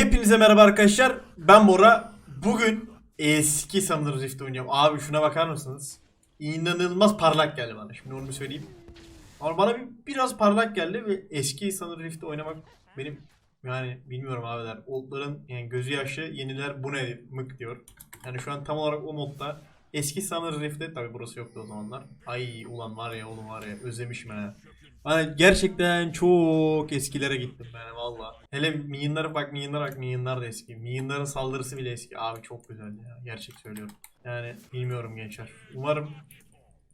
Hepinize merhaba arkadaşlar. Ben Bora. Bugün eski Summoner Rift oynuyorum. Abi şuna bakar mısınız? İnanılmaz parlak geldi bana. Şimdi onu bir söyleyeyim. Ama bana bir, biraz parlak geldi ve eski Summoner Rift oynamak benim yani bilmiyorum abiler. Oldların yani gözü yaşlı yeniler bu ne mık diyor. Yani şu an tam olarak o modda. Eski Summoner Rift'te tabi burası yoktu o zamanlar. Ay ulan var ya oğlum var ya özlemişim ha. Ben gerçekten çok eskilere gittim ben valla. Hele Minyonlara bak Minyonlara bak Minyonlar da eski. Minyonların saldırısı bile eski. Abi çok güzel ya. Gerçek söylüyorum. Yani bilmiyorum gençler. Umarım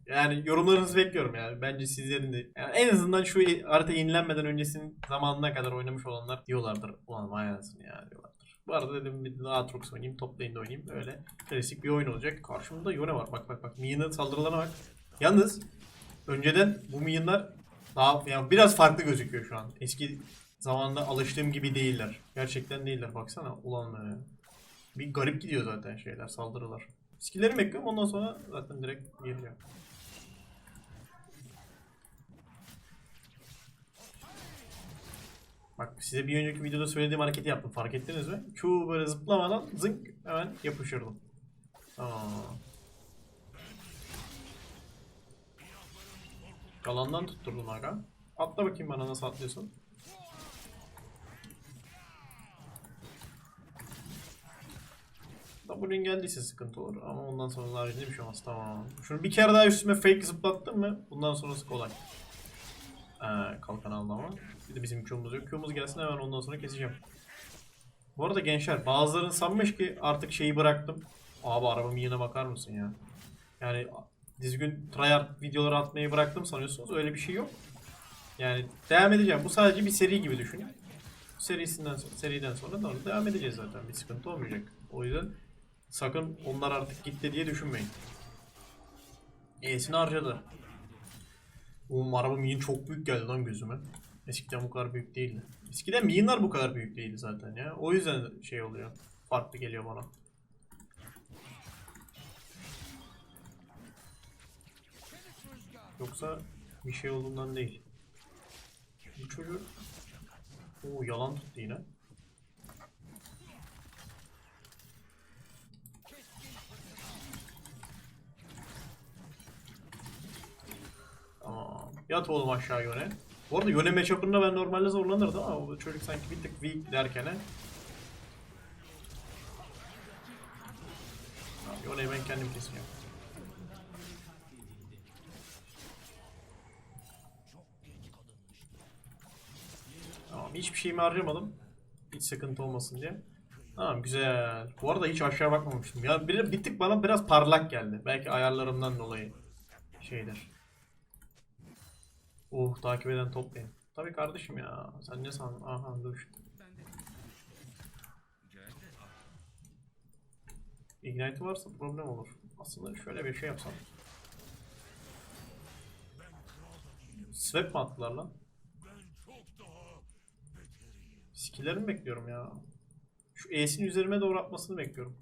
yani yorumlarınızı bekliyorum yani. Bence sizlerin de yani en azından şu harita yenilenmeden öncesinin zamanına kadar oynamış olanlar diyorlardır. Ulan vay anasını ya diyorlardır. Bu arada dedim bir Aatrox oynayayım, top lane'de oynayayım. Öyle klasik bir oyun olacak. Karşımda Yone var. Bak bak bak. Minyon'ın saldırılarına bak. Yalnız önceden bu minyonlar daha yani biraz farklı gözüküyor şu an. Eski zamanda alıştığım gibi değiller. Gerçekten değiller. Baksana ulan be. Bir garip gidiyor zaten şeyler, saldırılar. Skill'leri bekliyorum ondan sonra zaten direkt geliyor. Bak size bir önceki videoda söylediğim hareketi yaptım. Fark ettiniz mi? Q böyle zıplamadan zınk hemen yapıştırdım. Aa. Yalandan tutturdum aga. Atla bakayım bana nasıl atlıyorsun. W'nin geldiyse sıkıntı olur ama ondan sonra haricinde bir şey olmaz tamam. Şunu bir kere daha üstüme fake zıplattım mı bundan sonrası kolay. Ee, kalkan aldı. Bir de bizim Q'muz yok. Q'muz gelsin hemen ondan sonra keseceğim. Bu arada gençler bazılarının sanmış ki artık şeyi bıraktım. Abi arabamın yine bakar mısın ya? Yani dizgün tryhard videoları atmayı bıraktım sanıyorsunuz. Öyle bir şey yok. Yani devam edeceğim. Bu sadece bir seri gibi düşünün. Serisinden sonra, seriden sonra da devam edeceğiz zaten. Bir sıkıntı olmayacak. O yüzden sakın onlar artık gitti diye düşünmeyin. E'sini harcadı. Oğlum araba Miin çok büyük geldi lan gözüme. Eskiden bu kadar büyük değildi. Eskiden Miin'ler bu kadar büyük değildi zaten ya. O yüzden şey oluyor. Farklı geliyor bana. Yoksa bir şey olduğundan değil. Bu çocuk... Oo yalan tuttu yine. Tamam. Yat oğlum aşağı yöne. Bu arada yöne matchup'ında ben normalde zorlanırdım ama bu çocuk sanki bir tık weak derken Yone'yi ben kendim keseceğim. Tamam hiçbir şeyimi harcamadım. Hiç sıkıntı olmasın diye. Tamam güzel. Bu arada hiç aşağı bakmamıştım. Ya bir, bir tık bana biraz parlak geldi. Belki ayarlarımdan dolayı şeydir. Oh takip eden toplayın. Tabii kardeşim ya. Sen ne sandın? Aha dur. Ignite varsa problem olur. Aslında şöyle bir şey yapsam. Swap mi attılar lan? Skillerimi bekliyorum ya. Şu E'sini üzerime doğru atmasını bekliyorum.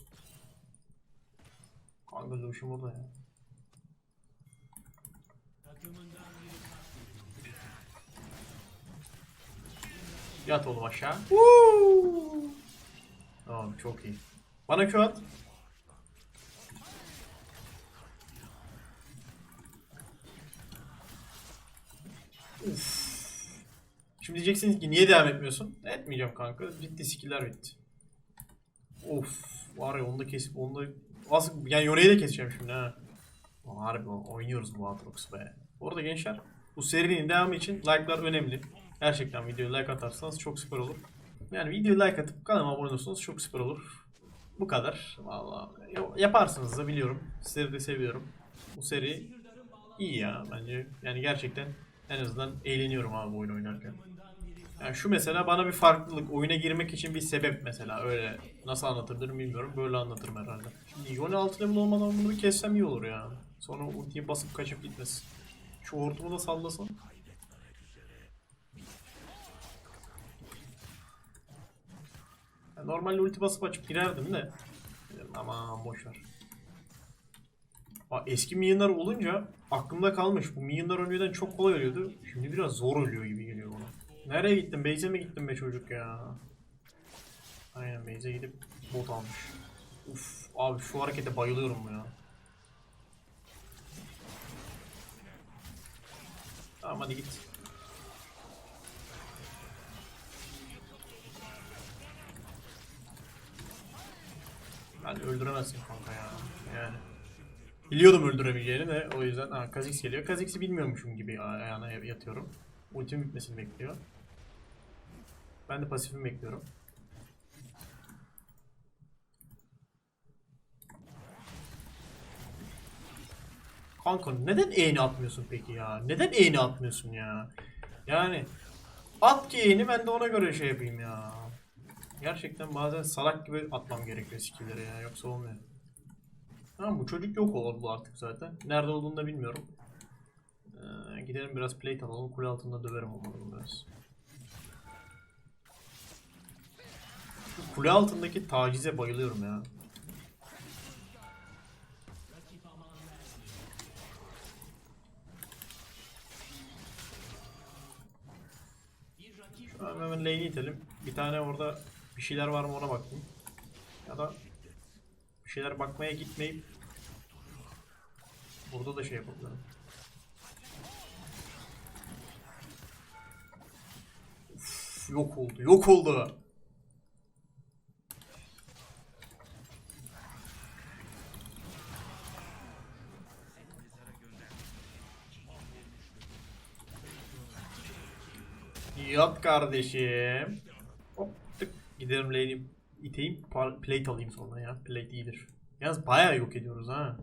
Kanka dövüşüm orada ya. Yat oğlum aşağı. Tamam çok iyi. Bana Q at. Şimdi diyeceksiniz ki niye devam etmiyorsun? Etmeyeceğim kanka. Bitti skiller bitti. Of. Var ya onu da kesip onu da... Az, yani Yone'yi de keseceğim şimdi ha. Harbi oynuyoruz bu Aatrox be. Bu arada gençler bu serinin devamı için like'lar önemli. Gerçekten videoya like atarsanız çok süper olur. Yani videoya like atıp kanalıma abone olursanız çok süper olur. Bu kadar. Vallahi yaparsınız da biliyorum. Sizleri de seviyorum. Bu seri iyi ya bence. Yani gerçekten en azından eğleniyorum abi bu oyunu oynarken. Yani şu mesela bana bir farklılık, oyuna girmek için bir sebep mesela öyle. Nasıl anlatırdım bilmiyorum. Böyle anlatırım herhalde. Şimdi Yone 6 level olmadan bunu kessem iyi olur ya. Sonra ultiyi basıp kaçıp gitmesin. Şu hortumu da sallasın. Yani normalde ulti basıp açıp girerdim de. Aman boşver. Eski minyonlar olunca aklımda kalmış. Bu minyonlar önceden çok kolay ölüyordu. Şimdi biraz zor ölüyor gibi. Nereye gittin? Beyze mi gittin be çocuk ya? Aynen base'e gidip bot almış. Uf abi şu harekete bayılıyorum ya. Tamam hadi git. Ben öldüremezsin kanka ya. Yani. Biliyordum öldüremeyeceğini de o yüzden ha Kha'Zix geliyor. Kha'Zix'i bilmiyormuşum gibi ayağına yatıyorum. Ultim bitmesini bekliyor. Ben de pasifimi bekliyorum. Kanka neden E'ni atmıyorsun peki ya? Neden E'ni atmıyorsun ya? Yani at ki E'ni ben de ona göre şey yapayım ya. Gerçekten bazen salak gibi atmam gerekiyor skill'leri ya yoksa olmuyor. Tamam bu çocuk yok oldu artık zaten. Nerede olduğunu da bilmiyorum. Ee, gidelim biraz plate alalım. Kule altında döverim onları biraz. Kule altındaki tacize bayılıyorum ya. Şu an hemen lane'i itelim. Bir tane orada bir şeyler var mı ona bakayım. Ya da bir şeyler bakmaya gitmeyip burada da şey yapabilirim. Uf, yok oldu, yok oldu. Kardeşim. Hop tık. Giderim lane'i iteyim. Plate alayım sonra ya. Plate iyidir. Yalnız bayağı yok ediyoruz ha.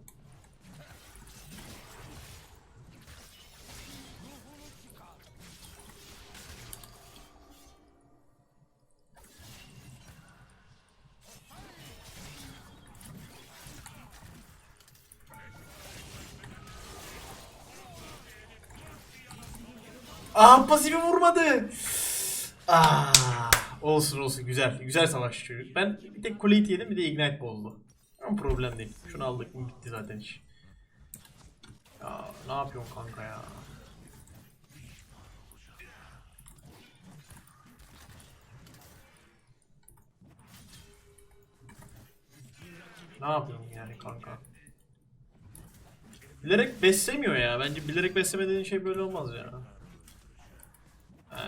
Aa pasifi vurmadı. Aa, olsun olsun güzel. Güzel savaşçı çocuk. Ben bir tek kuleyi yedim bir de ignite bozdu. Ama problem değil. Şunu aldık mı bitti zaten iş. Ya ne yapıyorsun kanka ya? Ne yapıyorsun yani kanka? Bilerek beslemiyor ya. Bence bilerek besleme dediğin şey böyle olmaz ya.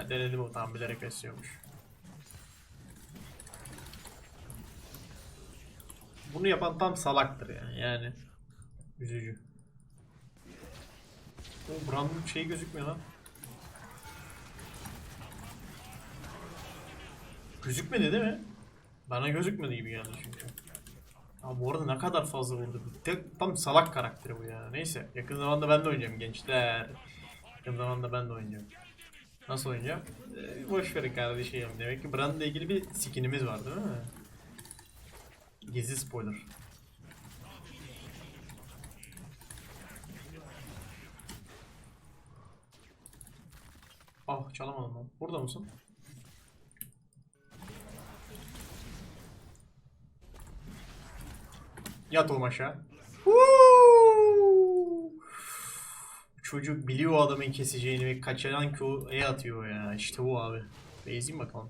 Ha, denedim o tamam bilerek besliyormuş. Bunu yapan tam salaktır yani. Yani üzücü. O Brand'ın şey gözükmüyor lan. Gözükmedi değil mi? Bana gözükmedi gibi geldi çünkü. Ya bu arada ne kadar fazla vurdu. Tek, tam salak karakteri bu ya. Neyse yakın zamanda ben de oynayacağım gençler. Yakın zamanda ben de oynayacağım. Nasıl oynayacağım? Ee, boş verin kardeşim. Demek ki Brand'la ilgili bir skinimiz var değil mi? Gizli spoiler. Ah çalamadım lan. Burada mısın? Yat oğlum aşağı. Huu! Çocuk biliyor adamın keseceğini ve kaçıran Q'ya atıyor ya. İşte bu abi. Beyzeyim bakalım.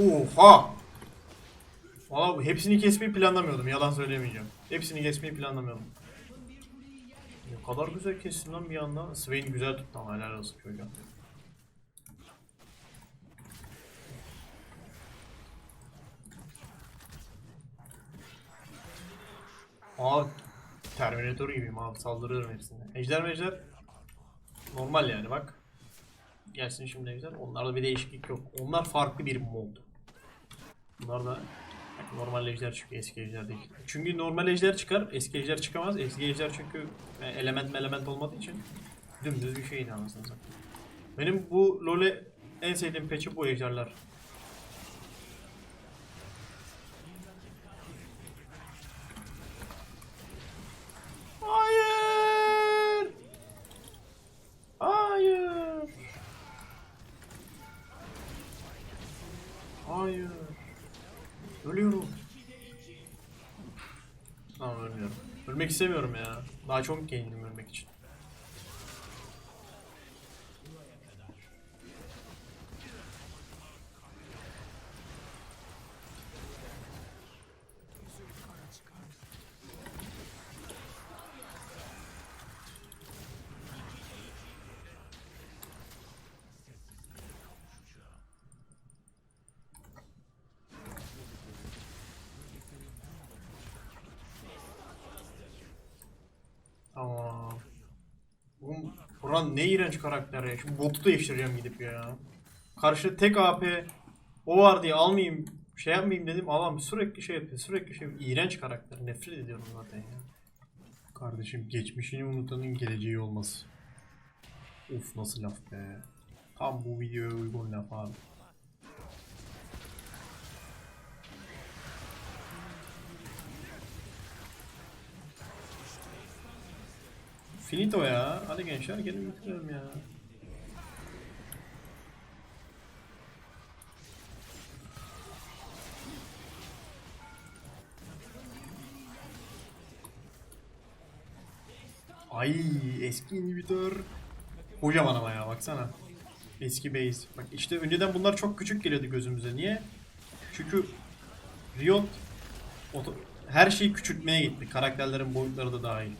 Oha! Valla hepsini kesmeyi planlamıyordum. Yalan söylemeyeceğim. Hepsini kesmeyi planlamıyordum. Ne kadar güzel kestin lan bir anda. Swain güzel tuttu ama helal olsun çocuğa. Aa Terminator gibiyim abi saldırıyorum hepsine. Ejder mejder normal yani bak. Gelsin şimdi ejder. Onlarda bir değişiklik yok. Onlar farklı bir mod. Bunlar da normal ejder çıkıyor eski ejder değil. Çünkü normal ejder çıkar eski ejder çıkamaz. Eski ejder çünkü e, element element olmadığı için dümdüz bir şeydi anasını satayım. Benim bu LoL'e en sevdiğim patch'i bu ejderler. Ölmek istemiyorum ya. Daha çok gencim ölmek için. Tamam. Buran ne iğrenç karakter ya. Şu botu değiştireceğim gidip ya. Karşı tek AP o var diye almayayım şey yapmayayım dedim alam sürekli şey yapıyor sürekli şey yapıyor. İğrenç karakter nefret ediyorum zaten ya. Kardeşim geçmişini unutanın geleceği olmaz. Uf nasıl laf be. Tam bu videoya uygun laf abi. Finito ya. Hadi gençler gelin bitirelim ya. Ay eski inhibitor. Kocaman ama ya baksana. Eski base. Bak işte önceden bunlar çok küçük geliyordu gözümüze. Niye? Çünkü Riot her şeyi küçültmeye gitti. Karakterlerin boyutları da dahil.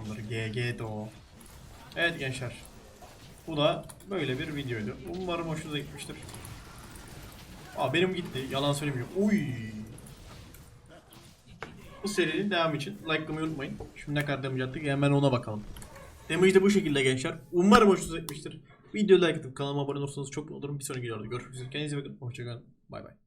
Tamamdır. GG de o. Evet gençler. Bu da böyle bir videoydu. Umarım hoşunuza gitmiştir. Aa benim gitti. Yalan söylemiyorum. Uy. Bu serinin devamı için likelamayı unutmayın. Şimdi ne kadar damage attık hemen ona bakalım. Damage de bu şekilde gençler. Umarım hoşunuza gitmiştir. Videoyu like atıp kanalıma abone olursanız çok mutlu olurum. Bir sonraki videoda görüşmek üzere. Kendinize bakın. Hoşçakalın. Bay bay.